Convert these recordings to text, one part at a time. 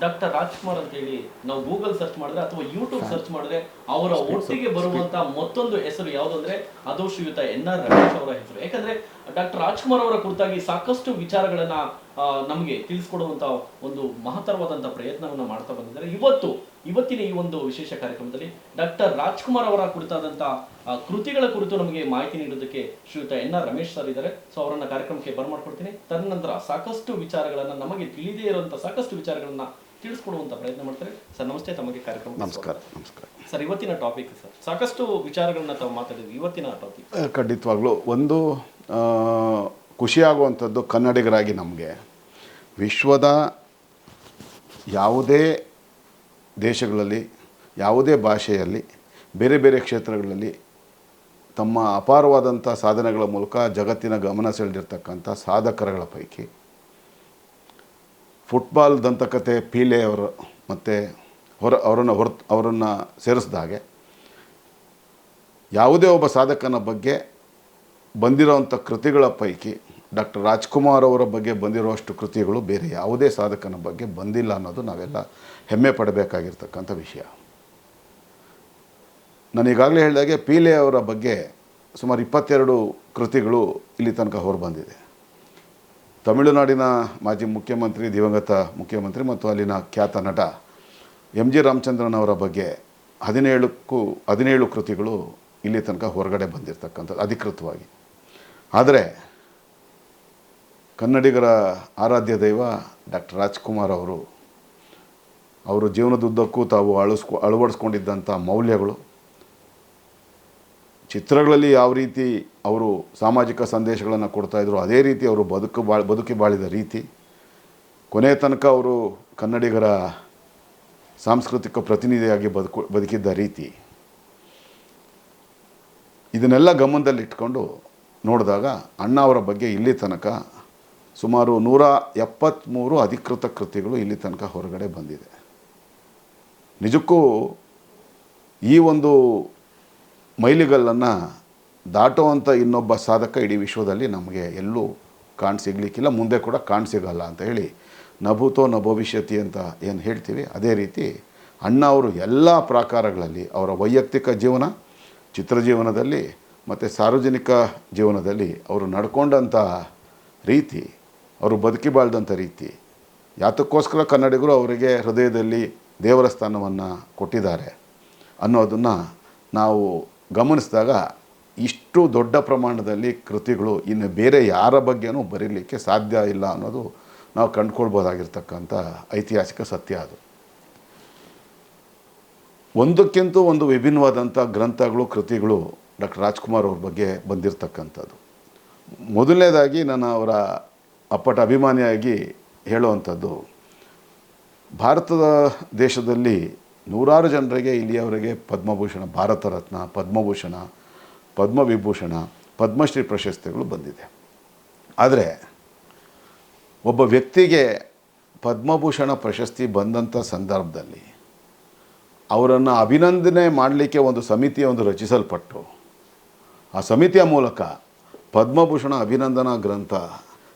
Doctor Rajkumar ಅಂತ ಹೇಳಿ ನಾವು ಗೂಗಲ್ ಸರ್ಚ್ ಮಾಡಿದ್ರೆ ಅಥವಾ ಯೂಟ್ಯೂಬ್ ಸರ್ಚ್ ಮಾಡಿದ್ರೆ ಅವರ ಒಟ್ಟಿಗೆ ಬರುವಂತ ಮತ್ತೊಂದು ಹೆಸರು ಯಾವುದು ಅಂದ್ರೆ ಅದು ಶ್ರೀಯುತ ಎನ್ ಆರ್ ರಮೇಶ್ ಅವರ ಹೆಸರು. ಯಾಕಂದ್ರೆ ಡಾಕ್ಟರ್ ರಾಜ್ಕುಮಾರ್ ಅವರ ಕುರಿತಾಗಿ ಸಾಕಷ್ಟು ವಿಚಾರಗಳನ್ನ ನಮಗೆ ತಿಳಿಸ್ಕೊಡುವಂತ ಒಂದು ಮಹತ್ತರವಾದಂತಹ ಪ್ರಯತ್ನವನ್ನ ಮಾಡ್ತಾ ಬಂದಿದ್ದಾರೆ. ಇವತ್ತು ಇವತ್ತಿನ ಈ ಒಂದು ವಿಶೇಷ ಕಾರ್ಯಕ್ರಮದಲ್ಲಿ ಡಾಕ್ಟರ್ ರಾಜ್ಕುಮಾರ್ ಅವರ ಕುರಿತಾದಂತಹ ಕೃತಿಗಳ ಕುರಿತು ನಮಗೆ ಮಾಹಿತಿ ನೀಡೋದಕ್ಕೆ Shriyuta N R Ramesh sir ಇದ್ದಾರೆ. ಸೊ ಅವರನ್ನ ಕಾರ್ಯಕ್ರಮಕ್ಕೆ ಬರ್ಮಾಡ್ಕೊಡ್ತೀನಿ ತದನಂತರ ಸಾಕಷ್ಟು ವಿಚಾರಗಳನ್ನ ನಮಗೆ ತಿಳಿದೇ ಇರುವಂತ ಸಾಕಷ್ಟು ವಿಚಾರಗಳನ್ನ ತಿಳಿಸ್ಕೊಡುವಂತ ಪ್ರಯತ್ನ ಮಾಡ್ತಾರೆ. ಸರ್ ನಮಸ್ತೆ. ತಮಗೆ ಕಾರ್ಯಕ್ರಮ ನಮಸ್ಕಾರ ನಮಸ್ಕಾರ. ಸರ್ ಇವತ್ತಿನ ಟಾಪಿಕ್ ಸರ್. ಸಾಕಷ್ಟು ವಿಚಾರಗಳನ್ನ ತಾವು ಮಾತಾಡಿದ್ವಿ. ಇವತ್ತಿನ ಟಾಪಿಕ್ ಖಂಡಿತವಾಗ್ಲು ಒಂದು ಖುಷಿಯಾಗುವಂಥದ್ದು ಕನ್ನಡಿಗರಾಗಿ ನಮಗೆ. ವಿಶ್ವದ ಯಾವುದೇ ದೇಶಗಳಲ್ಲಿ, ಯಾವುದೇ ಭಾಷೆಯಲ್ಲಿ, ಬೇರೆ ಬೇರೆ ಕ್ಷೇತ್ರಗಳಲ್ಲಿ ತಮ್ಮ ಅಪಾರವಾದಂಥ ಸಾಧನೆಗಳ ಮೂಲಕ ಜಗತ್ತಿನ ಗಮನ ಸೆಳೆದಿರ್ತಕ್ಕಂಥ ಸಾಧಕರಗಳ ಪೈಕಿ ಫುಟ್ಬಾಲ್ ದಂತಕತೆ ಪೀಲೆ ಅವರು ಮತ್ತು ಹೊರ, ಅವರನ್ನು ಹೊರತು, ಅವರನ್ನು ಸೇರಿಸಿದಾಗೆ ಯಾವುದೇ ಒಬ್ಬ ಸಾಧಕನ ಬಗ್ಗೆ ಬಂದಿರೋವಂಥ ಕೃತಿಗಳ ಪೈಕಿ ಡಾಕ್ಟರ್ ರಾಜ್ಕುಮಾರ್ ಅವರ ಬಗ್ಗೆ ಬಂದಿರುವಷ್ಟು ಕೃತಿಗಳು ಬೇರೆ ಯಾವುದೇ ಸಾಧಕನ ಬಗ್ಗೆ ಬಂದಿಲ್ಲ ಅನ್ನೋದು ನಾವೆಲ್ಲ ಹೆಮ್ಮೆ ಪಡಬೇಕಾಗಿರ್ತಕ್ಕಂಥ ವಿಷಯ. ನಾನು ಈಗಾಗಲೇ ಹೇಳಿದಾಗೆ ಪೀಲೆ ಅವರ ಬಗ್ಗೆ ಸುಮಾರು ಇಪ್ಪತ್ತೆರಡು ಕೃತಿಗಳು ಇಲ್ಲಿ ತನಕ ಹೊರಬಂದಿದೆ. ತಮಿಳುನಾಡಿನ ಮಾಜಿ ಮುಖ್ಯಮಂತ್ರಿ, ದಿವಂಗತ ಮುಖ್ಯಮಂತ್ರಿ ಮತ್ತು ಅಲ್ಲಿನ ಖ್ಯಾತ ನಟ ಎಂ ಜಿ ರಾಮಚಂದ್ರನ್ ಅವರ ಬಗ್ಗೆ ಹದಿನೇಳಕ್ಕೂ ಹದಿನೇಳು ಕೃತಿಗಳು ಇಲ್ಲಿ ತನಕ ಹೊರಗಡೆ ಬಂದಿರತಕ್ಕಂಥದ್ದು ಅಧಿಕೃತವಾಗಿ. ಆದರೆ ಕನ್ನಡಿಗರ ಆರಾಧ್ಯ ದೈವ ಡಾಕ್ಟರ್ ರಾಜ್ಕುಮಾರ್ ಅವರು ಅವರು ಜೀವನದುದ್ದಕ್ಕೂ ತಾವು ಅಳಿಸ್ಕೊ, ಅಳವಡಿಸ್ಕೊಂಡಿದ್ದಂಥ ಮೌಲ್ಯಗಳು, ಚಿತ್ರಗಳಲ್ಲಿ ಯಾವ ರೀತಿ ಅವರು ಸಾಮಾಜಿಕ ಸಂದೇಶಗಳನ್ನು ಕೊಡ್ತಾಯಿದ್ರು ಅದೇ ರೀತಿ ಅವರು ಬದುಕು ಬಾಳ್, ಬದುಕಿ ಬಾಳಿದ ರೀತಿ, ಕೊನೆ ತನಕ ಅವರು ಕನ್ನಡಿಗರ ಸಾಂಸ್ಕೃತಿಕ ಪ್ರತಿನಿಧಿಯಾಗಿ ಬದುಕು, ಬದುಕಿದ್ದ ರೀತಿ, ಇದನ್ನೆಲ್ಲ ಗಮನದಲ್ಲಿಟ್ಕೊಂಡು ನೋಡಿದಾಗ ಅಣ್ಣ ಅವರ ಬಗ್ಗೆ ಇಲ್ಲಿ ತನಕ ಸುಮಾರು ನೂರ ಎಪ್ಪತ್ತ್ಮೂರು ಅಧಿಕೃತ ಕೃತಿಗಳು ಇಲ್ಲಿ ತನಕ ಹೊರಗಡೆ ಬಂದಿದೆ. ನಿಜಕ್ಕೂ ಈ ಒಂದು ಮೈಲಿಗಲ್ಲನ್ನು ದಾಟುವಂಥ ಇನ್ನೊಬ್ಬ ಸಾಧಕ ಇಡೀ ವಿಶ್ವದಲ್ಲಿ ನಮಗೆ ಎಲ್ಲೂ ಕಾಣ್ ಸಿಗಲಿಕ್ಕಿಲ್ಲ, ಮುಂದೆ ಕೂಡ ಕಾಣ್ ಸಿಗಲ್ಲ ಅಂತ ಹೇಳಿ ನಭೂತೋ ನ ಭವಿಷ್ಯತಿ ಅಂತ ಏನು ಹೇಳ್ತೀವಿ, ಅದೇ ರೀತಿ ಅಣ್ಣ ಅವರು ಎಲ್ಲ ಪ್ರಾಕಾರಗಳಲ್ಲಿ ಅವರ ವೈಯಕ್ತಿಕ ಜೀವನ, ಚಿತ್ರಜೀವನದಲ್ಲಿ ಮತ್ತು ಸಾರ್ವಜನಿಕ ಜೀವನದಲ್ಲಿ ಅವರು ನಡ್ಕೊಂಡಂಥ ರೀತಿ, ಅವರು ಬದುಕಿ ಬಾಳ್ದಂಥ ರೀತಿ, ಯಾತಕ್ಕೋಸ್ಕರ ಕನ್ನಡಿಗರು ಅವರಿಗೆ ಹೃದಯದಲ್ಲಿ ದೇವರ ಸ್ಥಾನವನ್ನು ಕೊಟ್ಟಿದ್ದಾರೆ ಅನ್ನೋದನ್ನು ನಾವು ಗಮನಿಸಿದಾಗ ಇಷ್ಟು ದೊಡ್ಡ ಪ್ರಮಾಣದಲ್ಲಿ ಕೃತಿಗಳು ಇನ್ನು ಬೇರೆ ಯಾರ ಬಗ್ಗೆನೂ ಬರೀಲಿಕ್ಕೆ ಸಾಧ್ಯ ಇಲ್ಲ ಅನ್ನೋದು ನಾವು ಕಂಡುಕೊಳ್ಬೋದಾಗಿರ್ತಕ್ಕಂಥ ಐತಿಹಾಸಿಕ ಸತ್ಯ ಅದು. ಒಂದಕ್ಕಿಂತ ಒಂದು ವಿಭಿನ್ನವಾದಂಥ ಗ್ರಂಥಗಳು, ಕೃತಿಗಳು ಡಾಕ್ಟರ್ ರಾಜ್ಕುಮಾರ್ ಅವ್ರ ಬಗ್ಗೆ ಬಂದಿರತಕ್ಕಂಥದ್ದು. ಮೊದಲನೇದಾಗಿ ನಾನು ಅವರ ಅಪ್ಪಟ ಅಭಿಮಾನಿಯಾಗಿ ಹೇಳುವಂಥದ್ದು, ಭಾರತದ ದೇಶದಲ್ಲಿ ನೂರಾರು ಜನರಿಗೆ ಇಲ್ಲಿಯವರೆಗೆ ಪದ್ಮಭೂಷಣ, ಭಾರತ ರತ್ನ, ಪದ್ಮಭೂಷಣ, ಪದ್ಮವಿಭೂಷಣ, ಪದ್ಮಶ್ರೀ ಪ್ರಶಸ್ತಿಗಳು ಬಂದಿದೆ. ಆದರೆ ಒಬ್ಬ ವ್ಯಕ್ತಿಗೆ ಪದ್ಮಭೂಷಣ ಪ್ರಶಸ್ತಿ ಬಂದಂಥ ಸಂದರ್ಭದಲ್ಲಿ ಅವರನ್ನು ಅಭಿನಂದನೆ ಮಾಡಲಿಕ್ಕೆ ಒಂದು ಸಮಿತಿ ಒಂದು ರಚಿಸಲ್ಪಟ್ಟು ಆ ಸಮಿತಿಯ ಮೂಲಕ ಪದ್ಮಭೂಷಣ ಅಭಿನಂದನಾ ಗ್ರಂಥ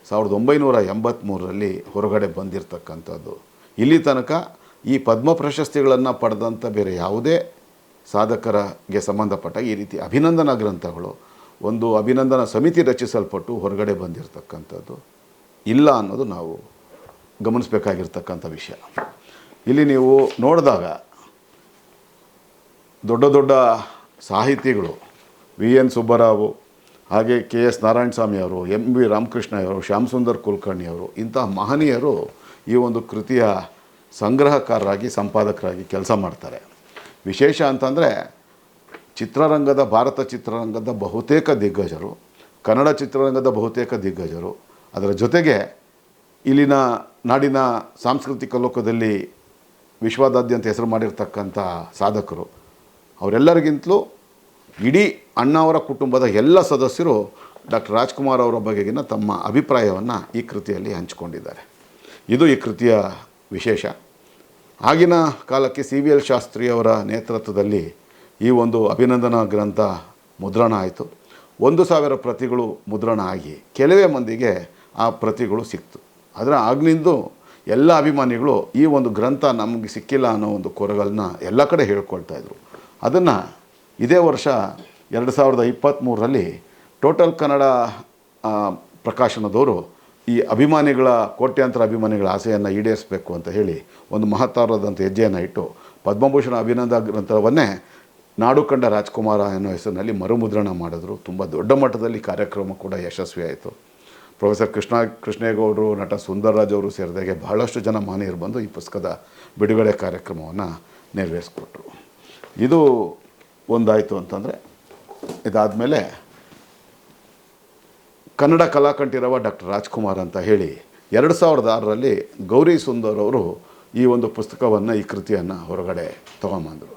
ಸಾವಿರದ ಒಂಬೈನೂರ ಎಂಬತ್ತ್ಮೂರರಲ್ಲಿ ಹೊರಗಡೆ ಬಂದಿರತಕ್ಕಂಥದ್ದು. ಇಲ್ಲಿ ತನಕ ಈ ಪದ್ಮ ಪ್ರಶಸ್ತಿಗಳನ್ನು ಪಡೆದಂಥ ಬೇರೆ ಯಾವುದೇ ಸಾಧಕರಿಗೆ ಸಂಬಂಧಪಟ್ಟ ಈ ರೀತಿ ಅಭಿನಂದನಾ ಗ್ರಂಥಗಳು ಒಂದು ಅಭಿನಂದನಾ ಸಮಿತಿ ರಚಿಸಲ್ಪಟ್ಟು ಹೊರಗಡೆ ಬಂದಿರತಕ್ಕಂಥದ್ದು. ಇಲ್ಲ ಅನ್ನೋದು ನಾವು ಗಮನಿಸಬೇಕಾಗಿರ್ತಕ್ಕಂಥ ವಿಷಯ. ಇಲ್ಲಿ ನೀವು ನೋಡಿದಾಗ ದೊಡ್ಡ ದೊಡ್ಡ ಸಾಹಿತಿಗಳು ವಿ ಎನ್ ಸುಬ್ಬರಾವು, ಹಾಗೆ ಕೆ ಎಸ್ ನಾರಾಯಣ ಸ್ವಾಮಿ ಅವರು ಎಂ ವಿ ರಾಮಕೃಷ್ಣ ಅವರು ಶ್ಯಾಮ್ ಸುಂದರ್ ಕುಲಕರ್ಣಿ ಅವರು, ಇಂತಹ ಮಹನೀಯರು ಈ ಒಂದು ಕೃತಿಯ ಸಂಗ್ರಹಕಾರರಾಗಿ, ಸಂಪಾದಕರಾಗಿ ಕೆಲಸ ಮಾಡ್ತಾರೆ. ವಿಶೇಷ ಅಂತಂದರೆ, ಚಿತ್ರರಂಗದ, ಭಾರತ ಚಿತ್ರರಂಗದ ಬಹುತೇಕ ದಿಗ್ಗಜರು, ಕನ್ನಡ ಚಿತ್ರರಂಗದ ಬಹುತೇಕ ದಿಗ್ಗಜರು, ಅದರ ಜೊತೆಗೆ ಇಲ್ಲಿನ ನಾಡಿನ ಸಾಂಸ್ಕೃತಿಕ ಲೋಕದಲ್ಲಿ ವಿಶ್ವದಾದ್ಯಂತ ಹೆಸರು ಮಾಡಿರ್ತಕ್ಕಂಥ ಸಾಧಕರು. ಅವರೆಲ್ಲರಿಗಿಂತಲೂ ಇಡೀ ಅಣ್ಣ ಅವರ ಕುಟುಂಬದ ಎಲ್ಲ ಸದಸ್ಯರು ಡಾಕ್ಟರ್ ರಾಜ್ಕುಮಾರ್ ಅವರ ಬಗೆಗಿನ ತಮ್ಮ ಅಭಿಪ್ರಾಯವನ್ನು ಈ ಕೃತಿಯಲ್ಲಿ ಹಂಚಿಕೊಂಡಿದ್ದಾರೆ. ಇದು ಈ ಕೃತಿಯ ವಿಶೇಷ. ಆಗಿನ ಕಾಲಕ್ಕೆ ಸಿ ವಿ ಎಲ್ ಶಾಸ್ತ್ರಿಯವರ ನೇತೃತ್ವದಲ್ಲಿ ಈ ಒಂದು ಅಭಿನಂದನಾ ಗ್ರಂಥ ಮುದ್ರಣ ಆಯಿತು. ಒಂದು ಸಾವಿರ ಪ್ರತಿಗಳು ಮುದ್ರಣ ಆಗಿ ಕೆಲವೇ ಮಂದಿಗೆ ಆ ಪ್ರತಿಗಳು ಸಿಕ್ತು. ಆದರೆ ಆಗ್ಲಿಂದು ಎಲ್ಲ ಅಭಿಮಾನಿಗಳು ಈ ಒಂದು ಗ್ರಂಥ ನಮಗೆ ಸಿಕ್ಕಿಲ್ಲ ಅನ್ನೋ ಒಂದು ಕೊರಗಲ್ನ ಎಲ್ಲ ಕಡೆ ಹೇಳ್ಕೊಳ್ತಾಯಿದ್ರು ಅದನ್ನು ಇದೇ ವರ್ಷ ಎರಡು ಸಾವಿರದ ಇಪ್ಪತ್ತ್ಮೂರರಲ್ಲಿ ಟೋಟಲ್ ಕನ್ನಡ ಪ್ರಕಾಶನದವರು ಈ ಅಭಿಮಾನಿಗಳ, ಕೋಟ್ಯಾಂತರ ಅಭಿಮಾನಿಗಳ ಆಸೆಯನ್ನು ಈಡೇರಿಸಬೇಕು ಅಂತ ಹೇಳಿ ಒಂದು ಮಹತ್ತರವಾದಂಥ ಹೆಜ್ಜೆಯನ್ನು ಇಟ್ಟು ಪದ್ಮಭೂಷಣ ಅಭಿನಂದ ಗ್ರಂಥವನ್ನೇ ನಾಡು ಕಂಡ ರಾಜ್ಕುಮಾರ ಅನ್ನೋ ಹೆಸರಿನಲ್ಲಿ ಮರುಮುದ್ರಣ ಮಾಡಿದ್ರು. ತುಂಬ ದೊಡ್ಡ ಮಟ್ಟದಲ್ಲಿ ಕಾರ್ಯಕ್ರಮ ಕೂಡ ಯಶಸ್ವಿಯಾಯಿತು ಪ್ರೊಫೆಸರ್ ಕೃಷ್ಣ, ಕೃಷ್ಣೇಗೌಡರು, ನಟ ಸುಂದರರಾಜ್ ಅವರು ಸೇರಿದಾಗೆ ಬಹಳಷ್ಟು ಜನ ಮಾನ್ಯರು ಬಂದು ಈ ಪುಸ್ತಕದ ಬಿಡುಗಡೆ ಕಾರ್ಯಕ್ರಮವನ್ನು ನೆರವೇರಿಸ್ಕೊಟ್ರು. ಇದು ಒಂದಾಯಿತು ಅಂತಂದರೆ ಇದಾದಮೇಲೆ ಕನ್ನಡ ಕಲಾಕಂಠಿರವ ಡಾಕ್ಟರ್ ರಾಜ್ಕುಮಾರ್ ಅಂತ ಹೇಳಿ ಎರಡು ಸಾವಿರದ ಆರರಲ್ಲಿ ಗೌರಿ ಸುಂದರ್ ಅವರು ಈ ಒಂದು ಪುಸ್ತಕವನ್ನು, ಈ ಕೃತಿಯನ್ನು ಹೊರಗಡೆ ತೊಗೊಂಬಂದರು.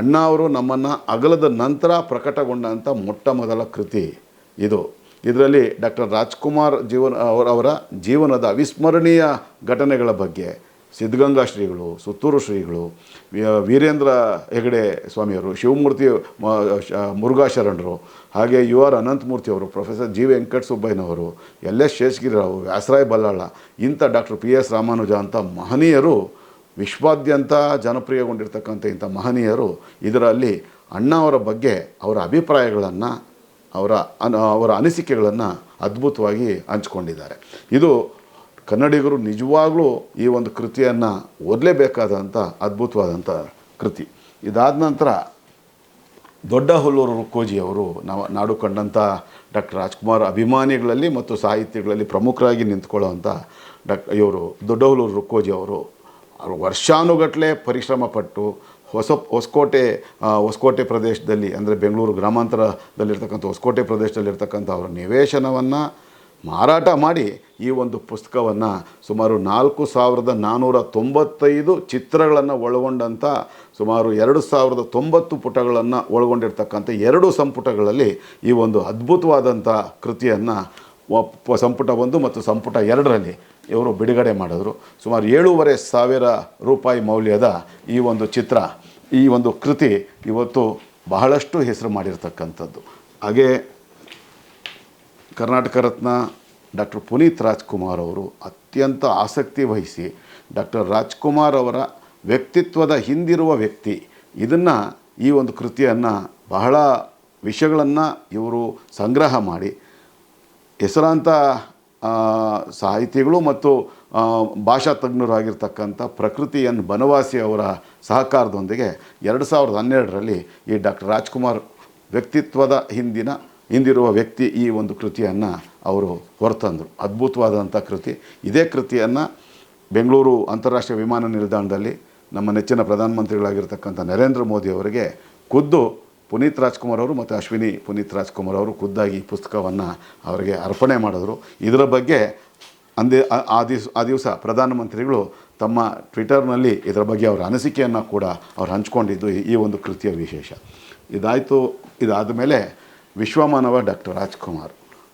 ಅಣ್ಣ ಅವರು ನಮ್ಮನ್ನು ಅಗಲದ ನಂತರ ಪ್ರಕಟಗೊಂಡಂಥ ಮೊಟ್ಟ ಮೊದಲ ಕೃತಿ ಇದು. ಇದರಲ್ಲಿ ಡಾಕ್ಟರ್ ರಾಜ್ಕುಮಾರ್ ಜೀವನ ಅವರ ಜೀವನದ ಅವಿಸ್ಮರಣೀಯ ಘಟನೆಗಳ ಬಗ್ಗೆ ಸಿದ್ಧಗಂಗಾ ಶ್ರೀಗಳು, ಸುತ್ತೂರು ಶ್ರೀಗಳು ವೀರೇಂದ್ರ ಹೆಗಡೆ ಸ್ವಾಮಿಯವರು, ಶಿವಮೂರ್ತಿ ಮುರುಘಾ ಶರಣರು, ಹಾಗೆ ಯು ಆರ್ ಅನಂತಮೂರ್ತಿ ಅವರು, ಪ್ರೊಫೆಸರ್ ಜಿ ವೆಂಕಟ ಸುಬ್ಬಯ್ಯನವರು, ಎಲ್ ಎಸ್ ಶೇಷಗಿರಿರಾವ್ ವ್ಯಾಸರಾಯ್ ಬಲ್ಲಾಳ, ಇಂಥ ಡಾಕ್ಟರ್ ಪಿ ಎಸ್ ರಾಮಾನುಜ ಅಂತ ಮಹನೀಯರು, ವಿಶ್ವಾದ್ಯಂತ ಜನಪ್ರಿಯಗೊಂಡಿರ್ತಕ್ಕಂಥ ಇಂಥ ಮಹನೀಯರು, ಇದರಲ್ಲಿ ಅಣ್ಣ ಅವರ ಬಗ್ಗೆ ಅವರ ಅಭಿಪ್ರಾಯಗಳನ್ನು, ಅವರ ಅವರ ಅನಿಸಿಕೆಗಳನ್ನು ಅದ್ಭುತವಾಗಿ ಹಂಚ್ಕೊಂಡಿದ್ದಾರೆ. ಇದು ಕನ್ನಡಿಗರು ನಿಜವಾಗ್ಲೂ ಈ ಒಂದು ಕೃತಿಯನ್ನು ಓದಲೇಬೇಕಾದಂಥ ಅದ್ಭುತವಾದಂಥ ಕೃತಿ. ಇದಾದ ನಂತರ ದೊಡ್ಡ ಹುಲ್ಲೂರು ರುಕ್ಕೋಜಿ ಅವರು ನಾವು ನಾಡು ಕಂಡಂಥ ಡಾಕ್ಟರ್ ರಾಜ್ಕುಮಾರ್ ಅಭಿಮಾನಿಗಳಲ್ಲಿ ಮತ್ತು ಸಾಹಿತ್ಯಗಳಲ್ಲಿ ಪ್ರಮುಖರಾಗಿ ನಿಂತ್ಕೊಳ್ಳೋವಂಥ ಡಾಕ್ ಇವರು, ದೊಡ್ಡ ಹುಲ್ಲೂರು ರುಕ್ಕೋಜಿ ಅವರು ವರ್ಷಾನುಗಟ್ಟಲೆ ಪರಿಶ್ರಮ ಪಟ್ಟು ಹೊಸ ಹೊಸಕೋಟೆ ಹೊಸಕೋಟೆ ಪ್ರದೇಶದಲ್ಲಿ ಅಂದರೆ ಬೆಂಗಳೂರು ಗ್ರಾಮಾಂತರದಲ್ಲಿರ್ತಕ್ಕಂಥ ಹೊಸಕೋಟೆ ಪ್ರದೇಶದಲ್ಲಿರ್ತಕ್ಕಂಥ ಅವರ ನಿವೇಶನವನ್ನು ಮಾರಾಟ ಮಾಡಿ ಈ ಒಂದು ಪುಸ್ತಕವನ್ನು ಸುಮಾರು ನಾಲ್ಕು ಸಾವಿರದ ನಾನ್ನೂರ ತೊಂಬತ್ತೈದು ಚಿತ್ರಗಳನ್ನು ಒಳಗೊಂಡಂಥ ಸುಮಾರು ಎರಡು ಸಾವಿರದ ತೊಂಬತ್ತು ಪುಟಗಳನ್ನು ಒಳಗೊಂಡಿರ್ತಕ್ಕಂಥ ಎರಡು ಸಂಪುಟಗಳಲ್ಲಿ ಈ ಒಂದು ಅದ್ಭುತವಾದಂಥ ಕೃತಿಯನ್ನು ಸಂಪುಟ ಒಂದು ಮತ್ತು ಸಂಪುಟ ಎರಡರಲ್ಲಿ ಇವರು ಬಿಡುಗಡೆ ಮಾಡಿದ್ರು. ಸುಮಾರು ಏಳೂವರೆ ಸಾವಿರ ರೂಪಾಯಿ ಮೌಲ್ಯದ ಈ ಒಂದು ಚಿತ್ರ, ಈ ಒಂದು ಕೃತಿ ಇವತ್ತು ಬಹಳಷ್ಟು ಹೆಸರು ಮಾಡಿರ್ತಕ್ಕಂಥದ್ದು. ಹಾಗೆ ಕರ್ನಾಟಕ ರತ್ನ ಡಾಕ್ಟರ್ ಪುನೀತ್ ರಾಜ್ಕುಮಾರ್ ಅವರು ಅತ್ಯಂತ ಆಸಕ್ತಿ ವಹಿಸಿ ಡಾಕ್ಟರ್ ರಾಜ್ಕುಮಾರ್ ಅವರ ವ್ಯಕ್ತಿತ್ವದ ಹಿಂದಿರುವ ವ್ಯಕ್ತಿ. ಇದನ್ನು ಈ ಒಂದು ಕೃತಿಯನ್ನು ಬಹಳ ವಿಷಯಗಳನ್ನು ಇವರು ಸಂಗ್ರಹ ಮಾಡಿ. ಹೆಸರಾಂತ ಸಾಹಿತಿಗಳು ಮತ್ತು ಭಾಷಾ ತಜ್ಞರಾಗಿರ್ತಕ್ಕಂಥ ಪ್ರಕೃತಿಯನ್ನು ಬನವಾಸಿ ಅವರ ಸಹಕಾರದೊಂದಿಗೆ ಎರಡು ಸಾವಿರದ ಹನ್ನೆರಡರಲ್ಲಿ ಈ ಡಾಕ್ಟರ್ ರಾಜ್ಕುಮಾರ್ ವ್ಯಕ್ತಿತ್ವದ ಹಿಂದಿನ ಹಿಂದಿರುವ ವ್ಯಕ್ತಿ ಈ ಒಂದು ಕೃತಿಯನ್ನು ಅವರು ಹೊರತಂದರು. ಅದ್ಭುತವಾದಂಥ ಕೃತಿ. ಇದೇ ಕೃತಿಯನ್ನು ಬೆಂಗಳೂರು ಅಂತಾರಾಷ್ಟ್ರೀಯ ವಿಮಾನ ನಿಲ್ದಾಣದಲ್ಲಿ ನಮ್ಮ ನೆಚ್ಚಿನ ಪ್ರಧಾನಮಂತ್ರಿಗಳಾಗಿರ್ತಕ್ಕಂಥ ನರೇಂದ್ರ ಮೋದಿ ಅವರಿಗೆ ಖುದ್ದು ಪುನೀತ್ ರಾಜ್ಕುಮಾರ್ ಅವರು ಮತ್ತು ಅಶ್ವಿನಿ ಪುನೀತ್ ರಾಜ್ಕುಮಾರ್ ಅವರು ಖುದ್ದಾಗಿ ಈ ಪುಸ್ತಕವನ್ನು ಅವರಿಗೆ ಅರ್ಪಣೆ ಮಾಡಿದ್ರು. ಇದರ ಬಗ್ಗೆ ಅಂದೇ ಆ- ದಿವಸ, ಆ ದಿವಸ ಪ್ರಧಾನಮಂತ್ರಿಗಳು ತಮ್ಮ ಟ್ವಿಟರ್ನಲ್ಲಿ ಇದರ ಬಗ್ಗೆ ಅವರ ಅನಿಸಿಕೆಯನ್ನು ಕೂಡ ಅವ್ರು ಹಂಚ್ಕೊಂಡಿದ್ದು ಈ ಒಂದು ಕೃತಿಯ ವಿಶೇಷ. ಇದಾಯಿತು. ಇದಾದ ಮೇಲೆ ವಿಶ್ವಮಾನವ ಡಾಕ್ಟರ್ ರಾಜ್ಕುಮಾರ್.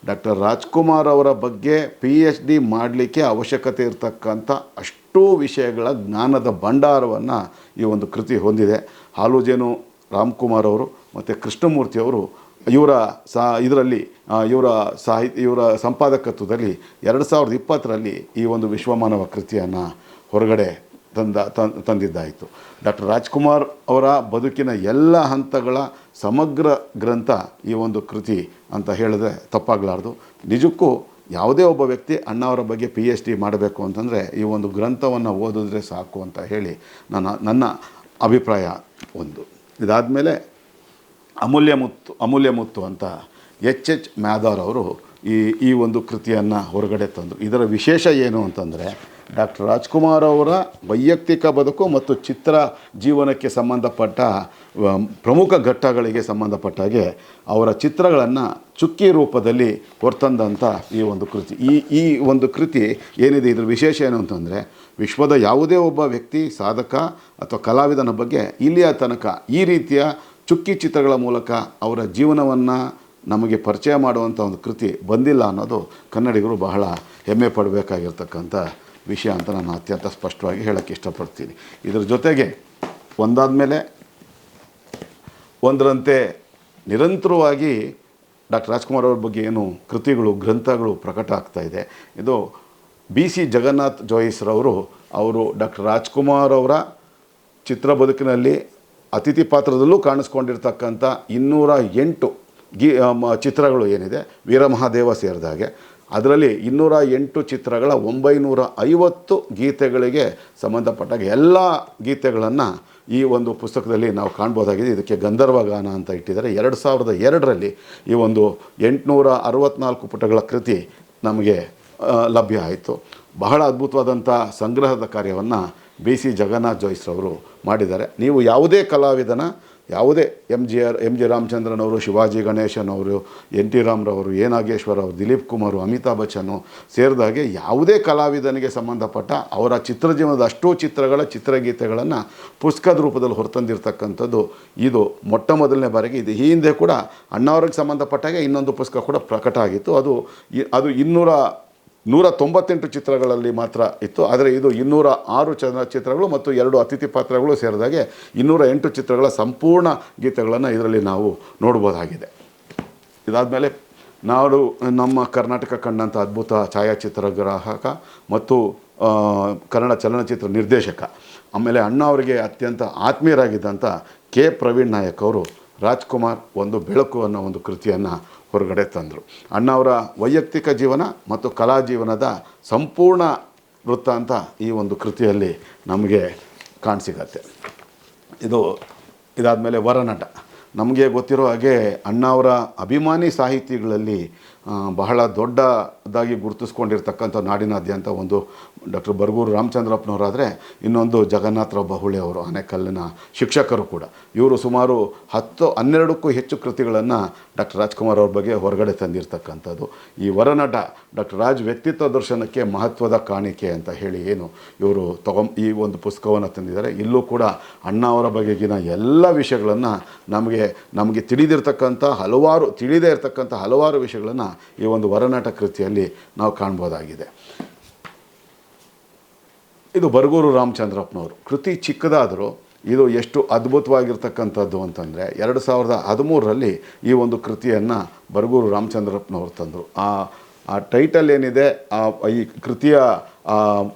ಡಾಕ್ಟರ್ ರಾಜ್ಕುಮಾರ್ ಅವರ ಬಗ್ಗೆ ಪಿ ಎಚ್ ಡಿ ಮಾಡಲಿಕ್ಕೆ ಅವಶ್ಯಕತೆ ಇರತಕ್ಕಂಥ ಅಷ್ಟೂ ವಿಷಯಗಳ ಜ್ಞಾನದ ಭಂಡಾರವನ್ನು ಈ ಒಂದು ಕೃತಿ ಹೊಂದಿದೆ. ಹಾಲುಜೇನು ರಾಮ್ಕುಮಾರ್ ಅವರು ಮತ್ತು ಕೃಷ್ಣಮೂರ್ತಿ ಅವರು ಇವರ ಸಾ, ಇದರಲ್ಲಿ ಇವರ ಸಾಹಿತ್ಯ ಇವರ ಸಂಪಾದಕತ್ವದಲ್ಲಿ ಎರಡು ಸಾವಿರದ ಇಪ್ಪತ್ತರಲ್ಲಿ ಈ ಒಂದು ವಿಶ್ವಮಾನವ ಕೃತಿಯನ್ನು ಹೊರಗಡೆ ತಂದ ತಂದಿದ್ದಾಯಿತು. ಡಾಕ್ಟರ್ ರಾಜ್ಕುಮಾರ್ ಅವರ ಬದುಕಿನ ಎಲ್ಲ ಹಂತಗಳ ಸಮಗ್ರ ಗ್ರಂಥ ಈ ಒಂದು ಕೃತಿ ಅಂತ ಹೇಳಿದ್ರೆ ತಪ್ಪಾಗಲಾರ್ದು. ನಿಜಕ್ಕೂ ಯಾವುದೇ ಒಬ್ಬ ವ್ಯಕ್ತಿ ಅಣ್ಣವರ ಬಗ್ಗೆ ಪಿ ಎಚ್ ಡಿ ಮಾಡಬೇಕು ಅಂತಂದರೆ ಈ ಒಂದು ಗ್ರಂಥವನ್ನು ಓದಿದ್ರೆ ಸಾಕು ಅಂತ ಹೇಳಿ ನನ್ನ ನನ್ನ ಅಭಿಪ್ರಾಯ ಒಂದು. ಇದಾದಮೇಲೆ ಅಮೂಲ್ಯ ಮುತ್ತು ಅಮೂಲ್ಯ ಮುತ್ತು ಅಂತ ಎಚ್ ಎಚ್ ಮ್ಯಾದಾರ್ ಅವರು ಈ ಈ ಒಂದು ಕೃತಿಯನ್ನು ಹೊರಗಡೆ ತಂದರು. ಇದರ ವಿಶೇಷ ಏನು ಅಂತಂದರೆ ಡಾಕ್ಟರ್ ರಾಜ್ಕುಮಾರ್ ಅವರ ವೈಯಕ್ತಿಕ ಬದುಕು ಮತ್ತು ಚಿತ್ರ ಜೀವನಕ್ಕೆ ಸಂಬಂಧಪಟ್ಟ ಪ್ರಮುಖ ಘಟ್ಟಗಳಿಗೆ ಸಂಬಂಧಪಟ್ಟ ಹಾಗೆ ಅವರ ಚಿತ್ರಗಳನ್ನು ಚುಕ್ಕಿ ರೂಪದಲ್ಲಿ ಹೊರತಂದಂಥ ಈ ಒಂದು ಕೃತಿ. ಈ ಈ ಒಂದು ಕೃತಿ ಏನಿದೆ, ಇದ್ರ ವಿಶೇಷ ಏನು ಅಂತಂದರೆ, ವಿಶ್ವದ ಯಾವುದೇ ಒಬ್ಬ ವ್ಯಕ್ತಿ, ಸಾಧಕ ಅಥವಾ ಕಲಾವಿದನ ಬಗ್ಗೆ ಇಲ್ಲಿಯ ತನಕ ಈ ರೀತಿಯ ಚುಕ್ಕಿ ಚಿತ್ರಗಳ ಮೂಲಕ ಅವರ ಜೀವನವನ್ನು ನಮಗೆ ಪರಿಚಯ ಮಾಡುವಂಥ ಒಂದು ಕೃತಿ ಬಂದಿಲ್ಲ ಅನ್ನೋದು ಕನ್ನಡಿಗರು ಬಹಳ ಹೆಮ್ಮೆ ಪಡಬೇಕಾಗಿರ್ತಕ್ಕಂಥ ವಿಷಯ ಅಂತ ನಾನು ಅತ್ಯಂತ ಸ್ಪಷ್ಟವಾಗಿ ಹೇಳೋಕ್ಕೆ ಇಷ್ಟಪಡ್ತೀನಿ. ಇದರ ಜೊತೆಗೆ ಒಂದಾದ ಮೇಲೆ ಒಂದರಂತೆ ನಿರಂತರವಾಗಿ ಡಾಕ್ಟರ್ ರಾಜ್ಕುಮಾರ್ ಅವ್ರ ಬಗ್ಗೆ ಏನು ಕೃತಿಗಳು, ಗ್ರಂಥಗಳು ಪ್ರಕಟ ಆಗ್ತಾ ಇದೆ. ಇದು ಬಿ ಸಿ ಜಗನ್ನಾಥ್ ಜೋಯಿಸ್ರವರು ಅವರು ಡಾಕ್ಟರ್ ರಾಜ್ಕುಮಾರ್ ಅವರ ಚಿತ್ರ ಬದುಕಿನಲ್ಲಿ ಅತಿಥಿ ಪಾತ್ರದಲ್ಲೂ ಕಾಣಿಸ್ಕೊಂಡಿರ್ತಕ್ಕಂಥ ಇನ್ನೂರ ಎಂಟು ಗೀ ಚಿತ್ರಗಳು ಏನಿದೆ, ವೀರಮಹಾದೇವ ಸೇರಿದಾಗೆ ಅದರಲ್ಲಿ ಇನ್ನೂರ ಎಂಟು ಚಿತ್ರಗಳ ಒಂಬೈನೂರ ಐವತ್ತು ಗೀತೆಗಳಿಗೆ ಸಂಬಂಧಪಟ್ಟಾಗ ಎಲ್ಲ ಗೀತೆಗಳನ್ನು ಈ ಒಂದು ಪುಸ್ತಕದಲ್ಲಿ ನಾವು ಕಾಣ್ಬೋದಾಗಿದೆ. ಇದಕ್ಕೆ ಗಂಧರ್ವ ಗಾನ ಅಂತ ಇಟ್ಟಿದ್ದಾರೆ. ಎರಡು ಸಾವಿರದ ಎರಡರಲ್ಲಿ ಈ ಒಂದು ಎಂಟುನೂರ ಅರವತ್ನಾಲ್ಕು ಪುಟಗಳ ಕೃತಿ ನಮಗೆ ಲಭ್ಯ ಆಯಿತು. ಬಹಳ ಅದ್ಭುತವಾದಂಥ ಸಂಗ್ರಹದ ಕಾರ್ಯವನ್ನು ಬಿ ಸಿ ಜಗನ್ನಾಥ್ ಜೋಯ್ಸ್ರವರು ಮಾಡಿದ್ದಾರೆ. ನೀವು ಯಾವುದೇ ಕಲಾವಿದನ ಯಾವುದೇ M G R M G Ramachandran ಅವರು ಶಿವಾಜಿ ಗಣೇಶನವರು, ಎನ್ ಟಿ ರಾಮ್ರವರು, ಎ ನಾಗೇಶ್ವರ ಅವರು ದಿಲೀಪ್ ಕುಮಾರ್, ಅಮಿತಾಬ್ ಬಚ್ಚನ್ ಸೇರಿದಾಗೆ ಯಾವುದೇ ಕಲಾವಿದನಿಗೆ ಸಂಬಂಧಪಟ್ಟ ಅವರ ಚಿತ್ರಜೀವನದ ಅಷ್ಟೋ ಚಿತ್ರಗಳ ಚಿತ್ರಗೀತೆಗಳನ್ನು ಪುಸ್ತಕದ ರೂಪದಲ್ಲಿ ಹೊರತಂದಿರ್ತಕ್ಕಂಥದ್ದು ಇದು. ಮೊಟ್ಟ ಮೊದಲನೇ ಬಾರಿಗೆ ಇದು. ಈ ಹಿಂದೆ ಕೂಡ ಅಣ್ಣಾವ್ರಿಗೆ ಸಂಬಂಧಪಟ್ಟಾಗೆ ಇನ್ನೊಂದು ಪುಸ್ತಕ ಕೂಡ ಪ್ರಕಟ ಆಗಿತ್ತು. ಅದು ಅದು ಇನ್ನೂರ ನೂರ ತೊಂಬತ್ತೆಂಟು ಚಿತ್ರಗಳಲ್ಲಿ ಮಾತ್ರ ಇತ್ತು. ಆದರೆ ಇದು ಇನ್ನೂರ ಆರು ಚಲನಚಿತ್ರಗಳು ಮತ್ತು ಎರಡು ಅತಿಥಿ ಪಾತ್ರಗಳು ಸೇರಿದಾಗೆ ಇನ್ನೂರ ಎಂಟು ಚಿತ್ರಗಳ ಸಂಪೂರ್ಣ ಗೀತೆಗಳನ್ನು ಇದರಲ್ಲಿ ನಾವು ನೋಡ್ಬೋದಾಗಿದೆ. ಇದಾದಮೇಲೆ ನಾವು ನಮ್ಮ ಕರ್ನಾಟಕ ಕಂಡಂಥ ಅದ್ಭುತ ಛಾಯಾಚಿತ್ರಗ್ರಾಹಕ ಮತ್ತು ಕನ್ನಡ ಚಲನಚಿತ್ರ ನಿರ್ದೇಶಕ. ಆಮೇಲೆ ಅಣ್ಣ ಅವರಿಗೆ ಅತ್ಯಂತ ಆತ್ಮೀಯರಾಗಿದ್ದಂಥ ಕೆ. ಪ್ರವೀಣ್ ನಾಯಕ್ ಅವರು ರಾಜ್ಕುಮಾರ್ ಒಂದು ಬೆಳಕು ಅನ್ನೋ ಒಂದು ಕೃತಿಯನ್ನು ಹೊರಗಡೆ ತಂದರು. ಅಣ್ಣವರ ವೈಯಕ್ತಿಕ ಜೀವನ ಮತ್ತು ಕಲಾ ಜೀವನದ ಸಂಪೂರ್ಣ ವೃತ್ತಾಂತ ಈ ಒಂದು ಕೃತಿಯಲ್ಲಿ ನಮಗೆ ಕಾಣಸಿಗತ್ತೆ. ಇದು ಇದಾದ ಮೇಲೆ ವರನಟ. ನಮಗೆ ಗೊತ್ತಿರೋ ಹಾಗೆ ಅಣ್ಣ ಅವರ ಅಭಿಮಾನಿ ಸಾಹಿತಿಗಳಲ್ಲಿ ಬಹಳ ಬಹಳ ದೊಡ್ಡದಾಗಿ ಗುರುತಿಸ್ಕೊಂಡಿರ್ತಕ್ಕಂಥ ನಾಡಿನಾದ್ಯಂತ ಒಂದು ಡಾಕ್ಟರ್ ಬರಗೂರು ರಾಮಚಂದ್ರಪ್ಪನವರಾದರೆ ಇನ್ನೊಂದು ಜಗನ್ನಾಥರಾವ್ ಬಹುಳೆ ಅವರು ಆನೆಕಲ್ಲಿನ ಶಿಕ್ಷಕರು ಕೂಡ. ಇವರು ಸುಮಾರು ಹತ್ತು ಹನ್ನೆರಡಕ್ಕೂ ಹೆಚ್ಚು ಕೃತಿಗಳನ್ನು ಡಾಕ್ಟರ್ ರಾಜ್ಕುಮಾರ್ ಅವ್ರ ಬಗ್ಗೆ ಹೊರಗಡೆ ತಂದಿರತಕ್ಕಂಥದ್ದು. ಈ ವರನಟ ಡಾಕ್ಟರ್ ರಾಜ್ ವ್ಯಕ್ತಿತ್ವ ದರ್ಶನಕ್ಕೆ ಮಹತ್ವದ ಕಾಣಿಕೆ ಅಂತ ಹೇಳಿ ಏನು ಇವರು ತಗೊಂಬ ಈ ಒಂದು ಪುಸ್ತಕವನ್ನು ತಂದಿದ್ದಾರೆ. ಇಲ್ಲೂ ಕೂಡ ಅಣ್ಣ ಅವರ ಬಗೆಗಿನ ಎಲ್ಲ ವಿಷಯಗಳನ್ನು ನಮಗೆ ನಮಗೆ ತಿಳಿದಿರ್ತಕ್ಕಂಥ ಹಲವಾರು, ತಿಳಿದೇ ಇರತಕ್ಕಂಥ ಹಲವಾರು ವಿಷಯಗಳನ್ನು ಈ ಒಂದು ವರನಾಟ ಕೃತಿಯಲ್ಲಿ ನಾವು ಕಾಣ್ಬೋದಾಗಿದೆ. ಇದು ಬರಗೂರು ರಾಮಚಂದ್ರಪ್ಪನವರು. ಕೃತಿ ಚಿಕ್ಕದಾದರೂ ಇದು ಎಷ್ಟು ಅದ್ಭುತವಾಗಿರ್ತಕ್ಕಂಥದ್ದು ಅಂತಂದರೆ ಎರಡು ಸಾವಿರದ ಹದಿಮೂರರಲ್ಲಿ ಈ ಒಂದು ಕೃತಿಯನ್ನು ಬರಗೂರು ರಾಮಚಂದ್ರಪ್ಪನವರು ತಂದರು. ಆ ಆ ಟೈಟಲ್ ಏನಿದೆ, ಆ, ಈ ಕೃತಿಯ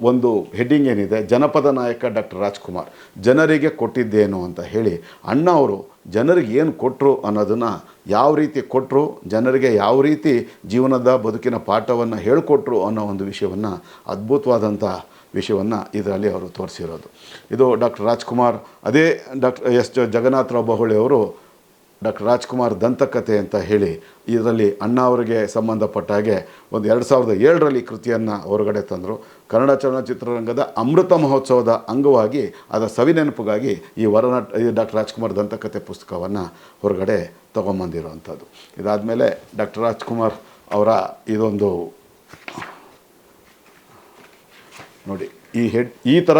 ಒಂದು ಹೆಡ್ಡಿಂಗ್ ಏನಿದೆ? ಜನಪದ ನಾಯಕ ಡಾಕ್ಟರ್ ರಾಜ್ಕುಮಾರ್. ಜನರಿಗೆ ಕೊಟ್ಟಿದ್ದೇನು ಅಂತ ಹೇಳಿ ಅಣ್ಣ ಅವರು ಜನರಿಗೆ ಏನು ಕೊಟ್ಟರು ಅನ್ನೋದನ್ನು ಯಾವ ರೀತಿ ಕೊಟ್ಟರು ಜನರಿಗೆ ಯಾವ ರೀತಿ ಜೀವನದ ಬದುಕಿನ ಪಾಠವನ್ನು ಹೇಳಿಕೊಟ್ರು ಅನ್ನೋ ಒಂದು ವಿಷಯವನ್ನು ಅದ್ಭುತವಾದಂಥ ವಿಷಯವನ್ನು ಇದರಲ್ಲಿ ಅವರು ತೋರಿಸಿರೋದು. ಇದು ಡಾಕ್ಟರ್ ರಾಜ್ಕುಮಾರ್, ಅದೇ ಡಾಕ್ಟರ್ ಎಸ್ ಜಗನ್ನಾಥರಾವ್ ಬಹುಳೆ ಅವರು ಡಾಕ್ಟರ್ ರಾಜ್ಕುಮಾರ್ ದಂತಕಥೆ ಅಂತ ಹೇಳಿ ಇದರಲ್ಲಿ ಅಣ್ಣ ಅವರಿಗೆ ಸಂಬಂಧಪಟ್ಟ ಹಾಗೆ ಒಂದು ಎರಡು ಸಾವಿರದ ಏಳರಲ್ಲಿ ಕೃತಿಯನ್ನು ಹೊರಗಡೆ ತಂದರು. ಕನ್ನಡ ಚಲನಚಿತ್ರರಂಗದ ಅಮೃತ ಮಹೋತ್ಸವದ ಅಂಗವಾಗಿ ಅದರ ಸವಿನೆನಪಿಗಾಗಿ ಈ ವರನಟ ಡಾಕ್ಟರ್ ರಾಜ್ಕುಮಾರ್ ದಂತಕಥೆ ಪುಸ್ತಕವನ್ನು ಹೊರಗಡೆ ತೊಗೊಂಬಂದಿರುವಂಥದ್ದು. ಇದಾದಮೇಲೆ ಡಾಕ್ಟರ್ ರಾಜ್ಕುಮಾರ್ ಅವರ ಇದೊಂದು ನೋಡಿ, ಈ ಹೆಡ್ ಈ ಥರ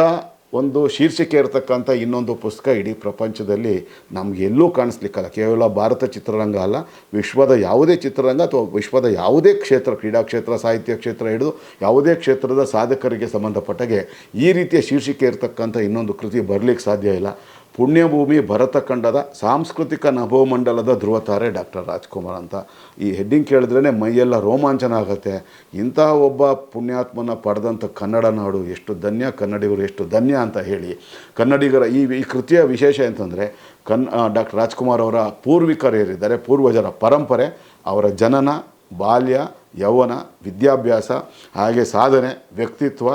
ಒಂದು ಶೀರ್ಷಿಕೆ ಇರತಕ್ಕಂಥ ಇನ್ನೊಂದು ಪುಸ್ತಕ ಇಡೀ ಪ್ರಪಂಚದಲ್ಲಿ ನಮ್ಗೆ ಎಲ್ಲೂ ಕಾಣಿಸ್ಲಿಕ್ಕಲ್ಲ. ಕೇವಲ ಭಾರತ ಚಿತ್ರರಂಗ ಅಲ್ಲ, ವಿಶ್ವದ ಯಾವುದೇ ಚಿತ್ರರಂಗ ಅಥವಾ ವಿಶ್ವದ ಯಾವುದೇ ಕ್ಷೇತ್ರ, ಕ್ರೀಡಾ ಕ್ಷೇತ್ರ, ಸಾಹಿತ್ಯ ಕ್ಷೇತ್ರ ಹಿಡಿದು ಯಾವುದೇ ಕ್ಷೇತ್ರದ ಸಾಧಕರಿಗೆ ಸಂಬಂಧಪಟ್ಟಾಗೆ ಈ ರೀತಿಯ ಶೀರ್ಷಿಕೆ ಇರತಕ್ಕಂಥ ಇನ್ನೊಂದು ಕೃತಿ ಬರಲಿಕ್ಕೆ ಸಾಧ್ಯ ಇಲ್ಲ. ಪುಣ್ಯಭೂಮಿ ಭರತ ಖಂಡದ ಸಾಂಸ್ಕೃತಿಕ ನಭೋಮಂಡಲದ ಧ್ರುವತಾರೆ ಡಾಕ್ಟರ್ ರಾಜ್ಕುಮಾರ್ ಅಂತ. ಈ ಹೆಡ್ಡಿಂಗ್ ಕೇಳಿದ್ರೇ ಮೈಯೆಲ್ಲ ರೋಮಾಂಚನ ಆಗುತ್ತೆ. ಇಂಥ ಒಬ್ಬ ಪುಣ್ಯಾತ್ಮನ ಪಡೆದಂಥ ಕನ್ನಡ ನಾಡು ಎಷ್ಟು ಧನ್ಯ, ಕನ್ನಡಿಗರು ಎಷ್ಟು ಧನ್ಯ ಅಂತ ಹೇಳಿ. ಕನ್ನಡಿಗರ ಈ ಈ ಕೃತಿಯ ವಿಶೇಷ ಅಂತಂದರೆ ಕನ್ ಡಾಕ್ಟರ್ ರಾಜ್ಕುಮಾರ್ ಅವರ ಪೂರ್ವಿಕರು ಏರಿದ್ದಾರೆ ಪೂರ್ವಜರ ಪರಂಪರೆ, ಅವರ ಜನನ, ಬಾಲ್ಯ, ಯೌವನ, ವಿದ್ಯಾಭ್ಯಾಸ, ಹಾಗೆ ಸಾಧನೆ, ವ್ಯಕ್ತಿತ್ವ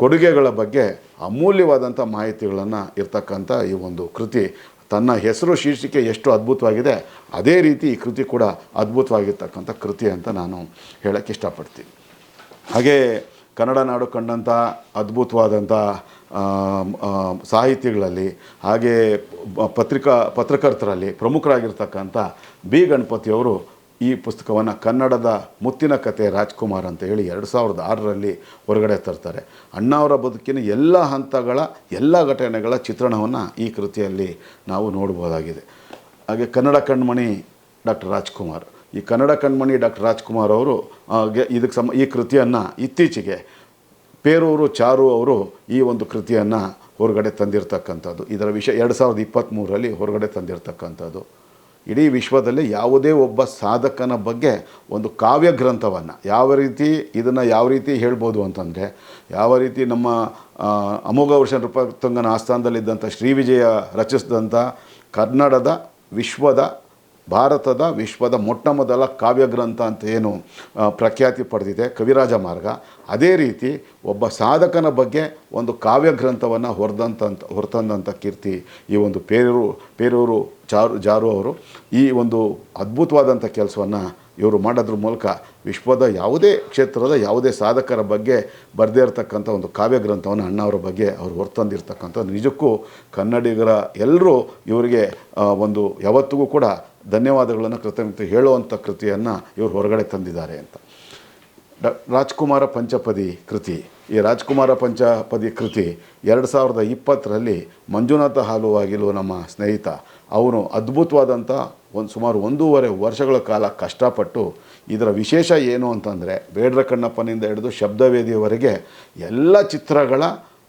ಕೊಡುಗೆಗಳ ಬಗ್ಗೆ ಅಮೂಲ್ಯವಾದಂಥ ಮಾಹಿತಿಗಳನ್ನು ಇರ್ತಕ್ಕಂಥ ಈ ಒಂದು ಕೃತಿ. ತನ್ನ ಹೆಸರು ಶೀರ್ಷಿಕೆ ಎಷ್ಟು ಅದ್ಭುತವಾಗಿದೆ, ಅದೇ ರೀತಿ ಈ ಕೃತಿ ಕೂಡ ಅದ್ಭುತವಾಗಿರ್ತಕ್ಕಂಥ ಕೃತಿ ಅಂತ ನಾನು ಹೇಳೋಕ್ಕೆ ಇಷ್ಟಪಡ್ತೀನಿ. ಹಾಗೇ ಕನ್ನಡ ನಾಡು ಕಂಡಂಥ ಅದ್ಭುತವಾದಂಥ ಸಾಹಿತಿಗಳಲ್ಲಿ, ಹಾಗೆ ಪತ್ರಿಕಾ, ಪತ್ರಕರ್ತರಲ್ಲಿ ಪ್ರಮುಖರಾಗಿರ್ತಕ್ಕಂಥ ಬಿ. ಗಣಪತಿಯವರು ಈ ಪುಸ್ತಕವನ್ನು ಕನ್ನಡದ ಮುತ್ತಿನ ಕತೆ ರಾಜ್ಕುಮಾರ್ ಅಂತ ಹೇಳಿ ಎರಡು ಸಾವಿರದ ಆರರಲ್ಲಿ ಹೊರಗಡೆ ತರ್ತಾರೆ. ಅಣ್ಣಾವರ ಬದುಕಿನ ಎಲ್ಲ ಹಂತಗಳ, ಎಲ್ಲ ಘಟನೆಗಳ ಚಿತ್ರಣವನ್ನು ಈ ಕೃತಿಯಲ್ಲಿ ನಾವು ನೋಡ್ಬೋದಾಗಿದೆ. ಹಾಗೆ ಕನ್ನಡ ಕಣ್ಮಣಿ ಡಾಕ್ಟರ್ ರಾಜ್ಕುಮಾರ್. ಈ ಕನ್ನಡ ಕಣ್ಮಣಿ ಡಾಕ್ಟರ್ ರಾಜ್ಕುಮಾರ್ ಅವರು ಇದಕ್ಕೆ ಸಮ, ಈ ಕೃತಿಯನ್ನು ಇತ್ತೀಚೆಗೆ ಪೇರೂರು ಚಾರು ಅವರು ಈ ಒಂದು ಕೃತಿಯನ್ನು ಹೊರಗಡೆ ತಂದಿರತಕ್ಕಂಥದ್ದು. ಇದರ ವಿಷಯ ಎರಡು ಸಾವಿರದ ಇಪ್ಪತ್ತ್ಮೂರರಲ್ಲಿ ಹೊರಗಡೆ ತಂದಿರತಕ್ಕಂಥದ್ದು. ಇಡೀ ವಿಶ್ವದಲ್ಲಿ ಯಾವುದೇ ಒಬ್ಬ ಸಾಧಕನ ಬಗ್ಗೆ ಒಂದು ಕಾವ್ಯ ಗ್ರಂಥವನ್ನು ಯಾವ ರೀತಿ ಇದನ್ನು ಯಾವ ರೀತಿ ಹೇಳ್ಬೋದು ಅಂತಂದರೆ, ಯಾವ ರೀತಿ ನಮ್ಮ ಅಮೋಘ ವರ್ಷ ನೃಪತುಂಗನ ಆಸ್ಥಾನದಲ್ಲಿದ್ದಂಥ ಶ್ರೀವಿಜಯ ರಚಿಸಿದಂಥ ಕನ್ನಡದ ವಿಶ್ವದ, ಭಾರತದ ವಿಶ್ವದ ಮೊಟ್ಟ ಮೊದಲ ಕಾವ್ಯ ಗ್ರಂಥ ಅಂತ ಏನು ಪ್ರಖ್ಯಾತಿ ಪಡೆದಿದೆ ಕವಿರಾಜ ಮಾರ್ಗ. ಅದೇ ರೀತಿ ಒಬ್ಬ ಸಾಧಕನ ಬಗ್ಗೆ ಒಂದು ಕಾವ್ಯ ಗ್ರಂಥವನ್ನು ಹೊರದಂತ ಹೊರತಂದಂಥ ಕೀರ್ತಿ ಈ ಒಂದು ಪೇರೂರು ಪೇರೂರು ಚಾರು ಜಾರು ಅವರು ಈ ಒಂದು ಅದ್ಭುತವಾದಂಥ ಕೆಲಸವನ್ನು ಇವರು ಮಾಡೋದ್ರ ಮೂಲಕ ವಿಶ್ವದ ಯಾವುದೇ ಕ್ಷೇತ್ರದ ಯಾವುದೇ ಸಾಧಕರ ಬಗ್ಗೆ ಬರೆದೇ ಇರತಕ್ಕಂಥ ಒಂದು ಕಾವ್ಯ ಗ್ರಂಥವನ್ನು ಅಣ್ಣವರ ಬಗ್ಗೆ ಅವರು ಹೊರತಂದಿರ್ತಕ್ಕಂಥ ನಿಜಕ್ಕೂ ಕನ್ನಡಿಗರ ಎಲ್ಲರೂ ಇವರಿಗೆ ಒಂದು ಯಾವತ್ತಿಗೂ ಕೂಡ ಧನ್ಯವಾದಗಳನ್ನು ಕೃತಜ್ಞತೆ ಹೇಳುವಂಥ ಕೃತಿಯನ್ನು ಇವರು ಹೊರಗಡೆ ತಂದಿದ್ದಾರೆ ಅಂತ. ಡ, ರಾಜ್ಕುಮಾರ ಪಂಚಪದಿ ಕೃತಿ. ಈ ರಾಜ್ಕುಮಾರ ಪಂಚಪದಿ ಕೃತಿ ಎರಡು ಸಾವಿರದ ಇಪ್ಪತ್ತರಲ್ಲಿ ಮಂಜುನಾಥ ಹಾಲುವಾಗಿಲು ನಮ್ಮ ಸ್ನೇಹಿತ. ಅವನು ಅದ್ಭುತವಾದಂಥ ಒಂದು ಸುಮಾರು ಒಂದೂವರೆ ವರ್ಷಗಳ ಕಾಲ ಕಷ್ಟಪಟ್ಟು ಇದರ ವಿಶೇಷ ಏನು ಅಂತಂದರೆ ಬೇಡ್ರ ಕಣ್ಣಪ್ಪನಿಂದ ಹಿಡಿದು ಶಬ್ದವೇದಿಯವರೆಗೆ ಎಲ್ಲ ಚಿತ್ರಗಳ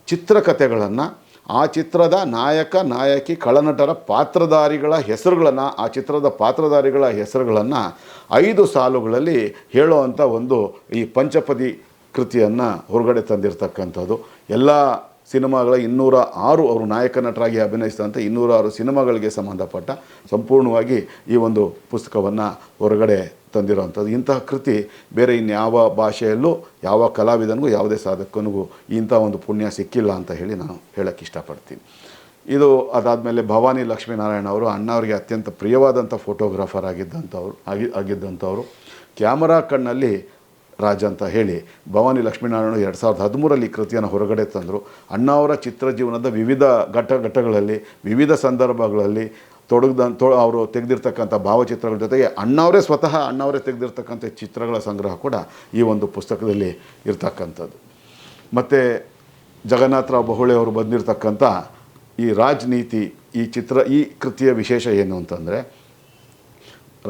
ಚಿತ್ರಕಥೆಗಳನ್ನು ಆ ಚಿತ್ರದ ನಾಯಕ, ನಾಯಕಿ, ಖಳನಟರ ಪಾತ್ರಧಾರಿಗಳ ಹೆಸರುಗಳನ್ನು, ಆ ಚಿತ್ರದ ಪಾತ್ರಧಾರಿಗಳ ಹೆಸರುಗಳನ್ನು ಐದು ಸಾಲುಗಳಲ್ಲಿ ಹೇಳುವಂಥ ಒಂದು ಈ ಪಂಚಪದಿ ಕೃತಿಯನ್ನು ಹೊರಗಡೆ ತಂದಿರತಕ್ಕಂಥದ್ದು. ಎಲ್ಲ ಸಿನಿಮಾಗಳ ಇನ್ನೂರ ಆರು ಅವರು ನಾಯಕ ನಟರಾಗಿ ಅಭಿನಯಿಸಿದಂಥ ಇನ್ನೂರ ಸಿನಿಮಾಗಳಿಗೆ ಸಂಬಂಧಪಟ್ಟ ಸಂಪೂರ್ಣವಾಗಿ ಈ ಒಂದು ಪುಸ್ತಕವನ್ನು ಹೊರಗಡೆ ತಂದಿರೋವಂಥದ್ದು. ಇಂತಹ ಕೃತಿ ಬೇರೆ ಇನ್ಯಾವ ಭಾಷೆಯಲ್ಲೂ, ಯಾವ ಕಲಾವಿದನಿಗೂ, ಯಾವುದೇ ಸಾಧಕನಿಗೂ ಇಂಥ ಒಂದು ಪುಣ್ಯ ಸಿಕ್ಕಿಲ್ಲ ಅಂತ ಹೇಳಿ ನಾನು ಹೇಳೋಕ್ಕೆ ಇಷ್ಟಪಡ್ತೀನಿ. ಇದು ಅದಾದಮೇಲೆ ಭವಾನಿ ಲಕ್ಷ್ಮೀನಾರಾಯಣ ಅವರು ಅಣ್ಣವರಿಗೆ ಅತ್ಯಂತ ಪ್ರಿಯವಾದಂಥ ಫೋಟೋಗ್ರಾಫರ್ ಆಗಿದ್ದಂಥವ್ರು, ಆಗಿ, ಆಗಿದ್ದಂಥವ್ರು. ಕ್ಯಾಮರಾ ಕಣ್ಣಲ್ಲಿ ರಾಜ ಅಂತ ಹೇಳಿ ಭವಾನಿ ಲಕ್ಷ್ಮೀನಾರಾಯಣ ಎರಡು ಸಾವಿರದ ಹದಿಮೂರಲ್ಲಿ ಕೃತಿಯನ್ನು ಹೊರಗಡೆ ತಂದರು. ಅಣ್ಣವರ ಚಿತ್ರ ಜೀವನದ ವಿವಿಧ ಘಟ್ಟ ಘಟ್ಟಗಳಲ್ಲಿ, ವಿವಿಧ ಸಂದರ್ಭಗಳಲ್ಲಿ ತೊಡಗ್ದ ಅವರು ತೆಗೆದಿರ್ತಕ್ಕಂಥ ಭಾವಚಿತ್ರಗಳ ಜೊತೆಗೆ ಅಣ್ಣವರೇ ಸ್ವತಃ ಅಣ್ಣವರೇ ತೆಗೆದಿರ್ತಕ್ಕಂಥ ಚಿತ್ರಗಳ ಸಂಗ್ರಹ ಕೂಡ ಈ ಒಂದು ಪುಸ್ತಕದಲ್ಲಿ ಇರ್ತಕ್ಕಂಥದ್ದು. ಮತ್ತು ಜಗನ್ನಾಥರಾವ್ ಬಹುಳೆ ಅವರು ಬಂದಿರತಕ್ಕಂಥ ಈ ರಾಜನೀತಿ, ಈ ಚಿತ್ರ, ಈ ಕೃತಿಯ ವಿಶೇಷ ಏನು ಅಂತಂದರೆ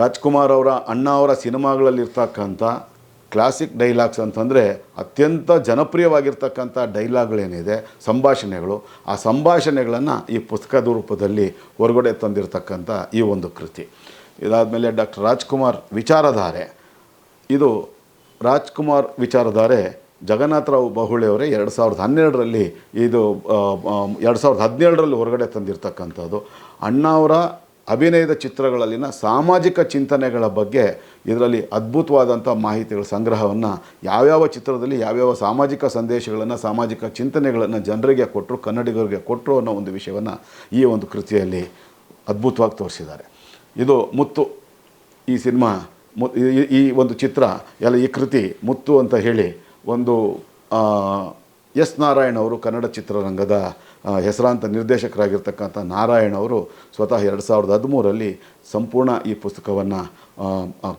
ರಾಜ್ಕುಮಾರ್ ಅವರ ಅಣ್ಣ ಅವರ ಸಿನಿಮಾಗಳಲ್ಲಿರ್ತಕ್ಕಂಥ ಕ್ಲಾಸಿಕ್ ಡೈಲಾಗ್ಸ್ ಅಂತಂದರೆ ಅತ್ಯಂತ ಜನಪ್ರಿಯವಾಗಿರ್ತಕ್ಕಂಥ ಡೈಲಾಗ್ಗಳೇನಿದೆ ಸಂಭಾಷಣೆಗಳು. ಆ ಸಂಭಾಷಣೆಗಳನ್ನು ಈ ಪುಸ್ತಕದ ರೂಪದಲ್ಲಿ ಹೊರಗಡೆ ತಂದಿರತಕ್ಕಂಥ ಈ ಒಂದು ಕೃತಿ. ಇದಾದಮೇಲೆ ಡಾಕ್ಟರ್ ರಾಜ್ಕುಮಾರ್ ವಿಚಾರಧಾರೆ. ಇದು ರಾಜ್ಕುಮಾರ್ ವಿಚಾರಧಾರೆ ಜಗನ್ನಾಥರಾವ್ ಬಹುಳಿಯವರೇ ಎರಡು ಸಾವಿರದ ಹನ್ನೆರಡರಲ್ಲಿ ಇದು ಎರಡು ಸಾವಿರದ ಹದಿನೇಳರಲ್ಲಿ ಹೊರಗಡೆ ತಂದಿರತಕ್ಕಂಥದ್ದು. ಅಣ್ಣ ಅವರ ಅಭಿನಯದ ಚಿತ್ರಗಳಲ್ಲಿನ ಸಾಮಾಜಿಕ ಚಿಂತನೆಗಳ ಬಗ್ಗೆ ಇದರಲ್ಲಿ ಅದ್ಭುತವಾದಂಥ ಮಾಹಿತಿಗಳ ಸಂಗ್ರಹವನ್ನು ಯಾವ್ಯಾವ ಚಿತ್ರದಲ್ಲಿ ಯಾವ್ಯಾವ ಸಾಮಾಜಿಕ ಸಂದೇಶಗಳನ್ನು, ಸಾಮಾಜಿಕ ಚಿಂತನೆಗಳನ್ನು ಜನರಿಗೆ ಕೊಟ್ಟರು ಕನ್ನಡಿಗರಿಗೆ ಕೊಟ್ಟರು ಅನ್ನೋ ಒಂದು ವಿಷಯವನ್ನು ಈ ಒಂದು ಕೃತಿಯಲ್ಲಿ ಅದ್ಭುತವಾಗಿ ತೋರಿಸಿದ್ದಾರೆ. ಇದು ಮುತ್ತು ಈ ಸಿನಿಮಾ, ಮು, ಈ- ಒಂದು ಚಿತ್ರ, ಎಲ್ಲ ಈ ಕೃತಿ ಮುತ್ತು ಅಂತ ಹೇಳಿ ಒಂದು ಎಸ್ ನಾರಾಯಣ್ ಅವರು ಕನ್ನಡ ಚಿತ್ರರಂಗದ ಹೆಸರಾಂತ ನಿರ್ದೇಶಕರಾಗಿರ್ತಕ್ಕಂಥ ನಾರಾಯಣ್ ಅವರು ಸ್ವತಃ ಎರಡು ಸಾವಿರದ ಹದಿಮೂರಲ್ಲಿ ಸಂಪೂರ್ಣ ಈ ಪುಸ್ತಕವನ್ನು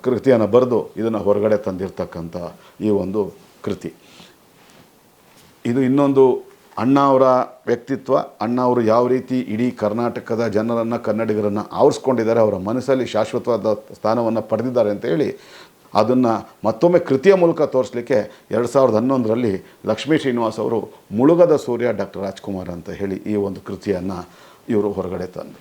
ಕೃತಿಯನ್ನು ಬರೆದು ಇದನ್ನು ಹೊರಗಡೆ ತಂದಿರತಕ್ಕಂಥ ಈ ಒಂದು ಕೃತಿ. ಇದು ಇನ್ನೊಂದು ಅಣ್ಣ ಅವರ ವ್ಯಕ್ತಿತ್ವ, ಅಣ್ಣ ಅವರು ಯಾವ ರೀತಿ ಇಡೀ ಕರ್ನಾಟಕದ ಜನರನ್ನು, ಕನ್ನಡಿಗರನ್ನು ಆವರಿಸ್ಕೊಂಡಿದ್ದಾರೆ, ಅವರ ಮನಸ್ಸಲ್ಲಿ ಶಾಶ್ವತವಾದ ಸ್ಥಾನವನ್ನು ಪಡೆದಿದ್ದಾರೆ ಅಂತ ಹೇಳಿ ಅದನ್ನು ಮತ್ತೊಮ್ಮೆ ಕೃತಿಯ ಮೂಲಕ ತೋರಿಸಲಿಕ್ಕೆ ಎರಡು ಸಾವಿರದ ಹನ್ನೊಂದರಲ್ಲಿ ಲಕ್ಷ್ಮೀ ಶ್ರೀನಿವಾಸ್ ಅವರು ಮುಳುಗದ ಸೂರ್ಯ ಡಾಕ್ಟರ್ ರಾಜ್ಕುಮಾರ್ ಅಂತ ಹೇಳಿ ಈ ಒಂದು ಕೃತಿಯನ್ನು ಇವರು ಹೊರಗಡೆ ತಂದರು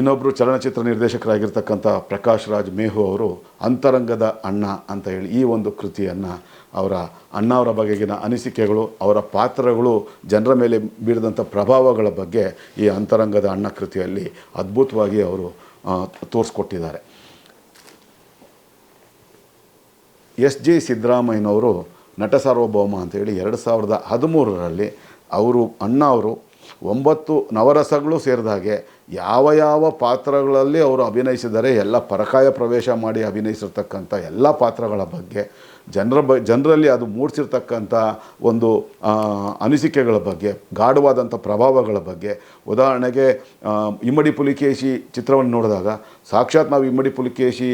ಇನ್ನೊಬ್ಬರು ಚಲನಚಿತ್ರ ನಿರ್ದೇಶಕರಾಗಿರ್ತಕ್ಕಂಥ ಪ್ರಕಾಶ್ ರಾಜ್ ಮೇಹು ಅವರು ಅಂತರಂಗದ ಅಣ್ಣ ಅಂತ ಹೇಳಿ ಈ ಒಂದು ಕೃತಿಯನ್ನು ಅವರ ಅಣ್ಣ ಅವರ ಬಗೆಗಿನ ಅನಿಸಿಕೆಗಳು, ಅವರ ಪಾತ್ರಗಳು, ಜನರ ಮೇಲೆ ಬೀರಿದಂಥ ಪ್ರಭಾವಗಳ ಬಗ್ಗೆ ಈ ಅಂತರಂಗದ ಅಣ್ಣ ಕೃತಿಯಲ್ಲಿ ಅದ್ಭುತವಾಗಿ ಅವರು ತೋರಿಸ್ಕೊಟ್ಟಿದ್ದಾರೆ. ಎಸ್ ಜಿ ಸಿದ್ದರಾಮಯ್ಯನವರು ನಟ ಸಾರ್ವಭೌಮ ಅಂತೇಳಿ ಎರಡು ಸಾವಿರದ ಹದಿಮೂರರಲ್ಲಿ ಅವರು, ಅಣ್ಣ ಅವರು ಒಂಬತ್ತು ನವರಸಗಳು ಸೇರಿದ ಹಾಗೆ ಯಾವ ಯಾವ ಪಾತ್ರಗಳಲ್ಲಿ ಅವರು ಅಭಿನಯಿಸಿದರೆ ಎಲ್ಲ ಪರಕಾಯ ಪ್ರವೇಶ ಮಾಡಿ ಅಭಿನಯಿಸಿರ್ತಕ್ಕಂಥ ಎಲ್ಲ ಪಾತ್ರಗಳ ಬಗ್ಗೆ, ಜನರ ಬ, ಜನರಲ್ಲಿ ಅದು ಮೂಡಿಸಿರ್ತಕ್ಕಂಥ ಒಂದು ಅನಿಸಿಕೆಗಳ ಬಗ್ಗೆ, ಗಾಢವಾದಂಥ ಪ್ರಭಾವಗಳ ಬಗ್ಗೆ, ಉದಾಹರಣೆಗೆ ಇಮ್ಮಡಿ ಪುಲಿಕೇಶಿ ಚಿತ್ರವನ್ನು ನೋಡಿದಾಗ ಸಾಕ್ಷಾತ್ ನಾವು ಇಮ್ಮಡಿ ಪುಲಿಕೇಶಿ,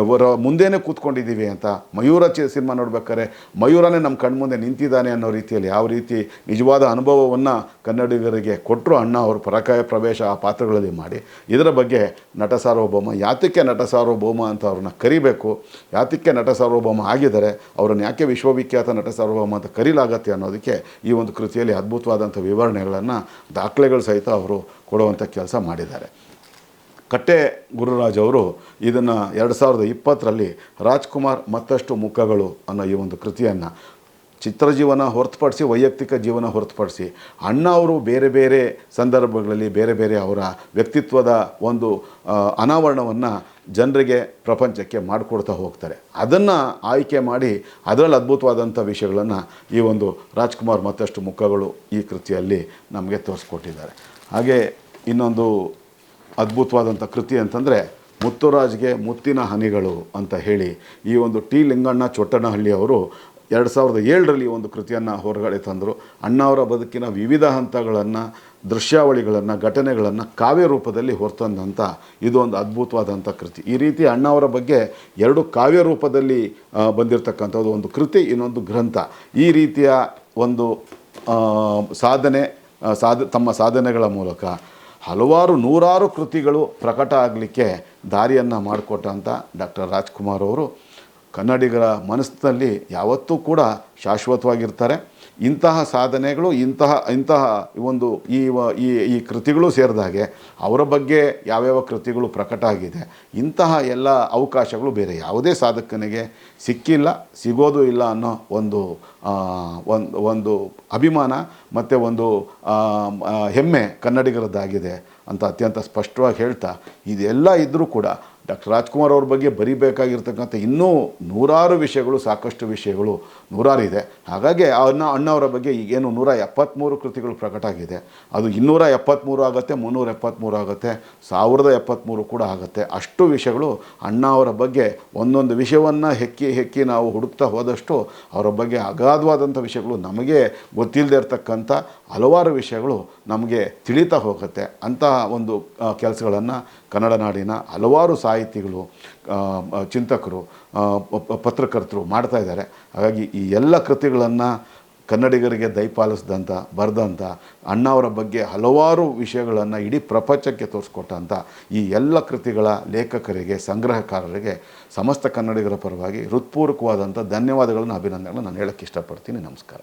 ಅವರ ಮುಂದೆನೇ ಕೂತ್ಕೊಂಡಿದ್ದೀವಿ ಅಂತ ಮಯೂರ ಚಿ ಸಿನಿಮಾ ನೋಡ್ಬೇಕಾದ್ರೆ ಮಯೂರನೇ ನಮ್ಮ ಕಣ್ಮುಂದೆ ನಿಂತಿದ್ದಾನೆ ಅನ್ನೋ ರೀತಿಯಲ್ಲಿ ಯಾವ ರೀತಿ ನಿಜವಾದ ಅನುಭವವನ್ನು ಕನ್ನಡಿಗರಿಗೆ ಕೊಟ್ಟರು ಅಣ್ಣ ಅವರು ಪರಕಾಯ ಪ್ರವೇಶ ಆ ಪಾತ್ರಗಳಲ್ಲಿ ಮಾಡಿ. ಇದರ ಬಗ್ಗೆ ನಟ ಸಾರ್ವಭೌಮ, ಯಾತಕ್ಕೆ ನಟ ಸಾರ್ವಭೌಮ ಅಂತ ಅವ್ರನ್ನ ಕರಿಬೇಕು, ಯಾತಕ್ಕೆ ನಟ ಸಾರ್ವಭೌಮ ಆಗಿದ್ದಾರೆ, ಅವರನ್ನು ಯಾಕೆ ವಿಶ್ವವಿಖ್ಯಾತ ನಟ ಸಾರ್ವಭೌಮ ಅಂತ ಕರೀಲಾಗತ್ತೆ ಅನ್ನೋದಕ್ಕೆ ಈ ಒಂದು ಕೃತಿಯಲ್ಲಿ ಅದ್ಭುತವಾದಂಥ ವಿವರಣೆಗಳನ್ನು, ದಾಖಲೆಗಳು ಸಹಿತ ಅವರು ಕೊಡುವಂಥ ಕೆಲಸ ಮಾಡಿದ್ದಾರೆ. ಕಟ್ಟೆ ಗುರುರಾಜ್ ಅವರು ಇದನ್ನು ಎರಡು ಸಾವಿರದ ಇಪ್ಪತ್ತರಲ್ಲಿ ರಾಜ್ಕುಮಾರ್ ಮತ್ತಷ್ಟು ಮುಖಗಳು ಅನ್ನೋ ಈ ಒಂದು ಕೃತಿಯನ್ನು ಚಿತ್ರಜೀವನ ಹೊರತುಪಡಿಸಿ, ವೈಯಕ್ತಿಕ ಜೀವನ ಹೊರತುಪಡಿಸಿ, ಅಣ್ಣ ಅವರು ಬೇರೆ ಬೇರೆ ಸಂದರ್ಭಗಳಲ್ಲಿ ಬೇರೆ ಬೇರೆ ಅವರ ವ್ಯಕ್ತಿತ್ವದ ಒಂದು ಅನಾವರಣವನ್ನು ಜನರಿಗೆ ಪ್ರಪಂಚಕ್ಕೆ ಮಾಡಿಕೊಡ್ತಾ ಹೋಗ್ತಾರೆ. ಅದನ್ನು ಆಯ್ಕೆ ಮಾಡಿ ಅದರಲ್ಲಿ ಅದ್ಭುತವಾದಂಥ ವಿಷಯಗಳನ್ನು ಈ ಒಂದು ರಾಜ್ಕುಮಾರ್ ಮತ್ತಷ್ಟು ಮುಖಗಳು ಈ ಕೃತಿಯಲ್ಲಿ ನಮಗೆ ತೋರಿಸ್ಕೊಟ್ಟಿದ್ದಾರೆ. ಹಾಗೆ ಇನ್ನೊಂದು ಅದ್ಭುತವಾದಂಥ ಕೃತಿ ಅಂತಂದರೆ ಮುತ್ತುರಾಜ್ಗೆ ಮುತ್ತಿನ ಹನಿಗಳು ಅಂತ ಹೇಳಿ ಈ ಒಂದು ಟಿ ಲಿಂಗಣ್ಣ ಚೊಟ್ಟನಹಳ್ಳಿ ಅವರು ಎರಡು ಸಾವಿರದ ಏಳರಲ್ಲಿ ಒಂದು ಕೃತಿಯನ್ನು ಹೊರಗಡೆ ತಂದರು. ಅಣ್ಣವರ ಬದುಕಿನ ವಿವಿಧ ಹಂತಗಳನ್ನು, ದೃಶ್ಯಾವಳಿಗಳನ್ನು, ಘಟನೆಗಳನ್ನು ಕಾವ್ಯ ರೂಪದಲ್ಲಿ ಹೊರತಂದಂಥ ಇದು ಒಂದು ಅದ್ಭುತವಾದಂಥ ಕೃತಿ. ಈ ರೀತಿ ಅಣ್ಣವರ ಬಗ್ಗೆ ಎರಡು ಕಾವ್ಯ ರೂಪದಲ್ಲಿ ಬಂದಿರತಕ್ಕಂಥದ್ದು ಒಂದು ಕೃತಿ, ಇನ್ನೊಂದು ಗ್ರಂಥ. ಈ ರೀತಿಯ ಒಂದು ಸಾಧನೆ ಸಾಧ, ತಮ್ಮ ಸಾಧನೆಗಳ ಮೂಲಕ ಹಲವಾರು ನೂರಾರು ಕೃತಿಗಳು ಪ್ರಕಟ ಆಗಲಿಕ್ಕೆ ದಾರಿಯನ್ನು ಮಾಡಿಕೊಟ್ಟಂಥ ಡಾಕ್ಟರ್ ರಾಜ್ಕುಮಾರ್ ಅವರು ಕನ್ನಡಿಗರ ಮನಸ್ಸಿನಲ್ಲಿ ಯಾವತ್ತೂ ಕೂಡ ಶಾಶ್ವತವಾಗಿರ್ತಾರೆ. ಇಂತಹ ಸಾಧನೆಗಳು, ಇಂತಹ ಇಂತಹ ಒಂದು ಈ ಈ ಈ ಕೃತಿಗಳು ಸೇರಿದಾಗೆ ಅವರ ಬಗ್ಗೆ ಯಾವ್ಯಾವ ಕೃತಿಗಳು ಪ್ರಕಟ ಆಗಿದೆ, ಇಂತಹ ಎಲ್ಲ ಅವಕಾಶಗಳು ಬೇರೆ. ಯಾವುದೇ ಸಾಧಕನಿಗೆ ಸಿಕ್ಕಿಲ್ಲ, ಸಿಗೋದು ಇಲ್ಲ ಅನ್ನೋ ಒಂದು ಒಂದು ಒಂದು ಅಭಿಮಾನ ಮತ್ತು ಒಂದು ಹೆಮ್ಮೆ ಕನ್ನಡಿಗರದ್ದಾಗಿದೆ ಅಂತ ಅತ್ಯಂತ ಸ್ಪಷ್ಟವಾಗಿ ಹೇಳ್ತಾ, ಇದೆಲ್ಲ ಇದ್ದರೂ ಕೂಡ ಡಾಕ್ಟರ್ ರಾಜ್ಕುಮಾರ್ ಅವ್ರ ಬಗ್ಗೆ ಬರೀಬೇಕಾಗಿರ್ತಕ್ಕಂಥ ಇನ್ನೂ ನೂರಾರು ವಿಷಯಗಳು, ಸಾಕಷ್ಟು ವಿಷಯಗಳು ನೂರಾರು ಇದೆ. ಹಾಗಾಗಿ ಅನ್ನ ಅಣ್ಣವರ ಬಗ್ಗೆ ಈಗೇನು ನೂರ ಎಪ್ಪತ್ತ್ಮೂರು ಕೃತಿಗಳು ಪ್ರಕಟ ಆಗಿದೆ. ಅದು ಇನ್ನೂರ ಎಪ್ಪತ್ತ್ಮೂರು ಆಗುತ್ತೆ, ಮುನ್ನೂರ ಎಪ್ಪತ್ತ್ಮೂರು ಆಗುತ್ತೆ, ಸಾವಿರದ ಎಪ್ಪತ್ತ್ಮೂರು ಕೂಡ ಆಗುತ್ತೆ. ಅಷ್ಟು ವಿಷಯಗಳು ಅಣ್ಣ ಅವರ ಬಗ್ಗೆ ಒಂದೊಂದು ವಿಷಯವನ್ನು ಹೆಕ್ಕಿ ಹೆಕ್ಕಿ ನಾವು ಹುಡುಕ್ತಾ ಹೋದಷ್ಟು ಅವರ ಬಗ್ಗೆ ಅಗಾಧವಾದಂಥ ವಿಷಯಗಳು ನಮಗೆ ಗೊತ್ತಿಲ್ಲದೆ ಇರತಕ್ಕಂಥ ಹಲವಾರು ವಿಷಯಗಳು ನಮಗೆ ತಿಳಿತಾ ಹೋಗುತ್ತೆ. ಅಂತಹ ಒಂದು ಕೆಲಸಗಳನ್ನು ಕನ್ನಡ ನಾಡಿನ ಹಲವಾರು ಸಾಹಿತಿಗಳು ಚಿಂತಕರು ಪತ್ರಕರ್ತರು ಮಾಡ್ತಾ ಇದ್ದಾರೆ. ಹಾಗಾಗಿ ಈ ಎಲ್ಲ ಕೃತಿಗಳನ್ನು ಕನ್ನಡಿಗರಿಗೆ ದಯಪಾಲಿಸಿದಂಥ ಬರೆದಂಥ ಅಣ್ಣವರ ಬಗ್ಗೆ ಹಲವಾರು ವಿಷಯಗಳನ್ನು ಇಡೀ ಪ್ರಪಂಚಕ್ಕೆ ತೋರಿಸ್ಕೊಟ್ಟಂಥ ಈ ಎಲ್ಲ ಕೃತಿಗಳ ಲೇಖಕರಿಗೆ, ಸಂಗ್ರಹಕಾರರಿಗೆ, ಸಮಸ್ತ ಕನ್ನಡಿಗರ ಪರವಾಗಿ ಹೃತ್ಪೂರ್ವಕವಾದಂಥ ಧನ್ಯವಾದಗಳನ್ನು, ಅಭಿನಂದನೆಗಳನ್ನು ನಾನು ಹೇಳೋಕ್ಕೆ ಇಷ್ಟಪಡ್ತೀನಿ. ನಮಸ್ಕಾರ.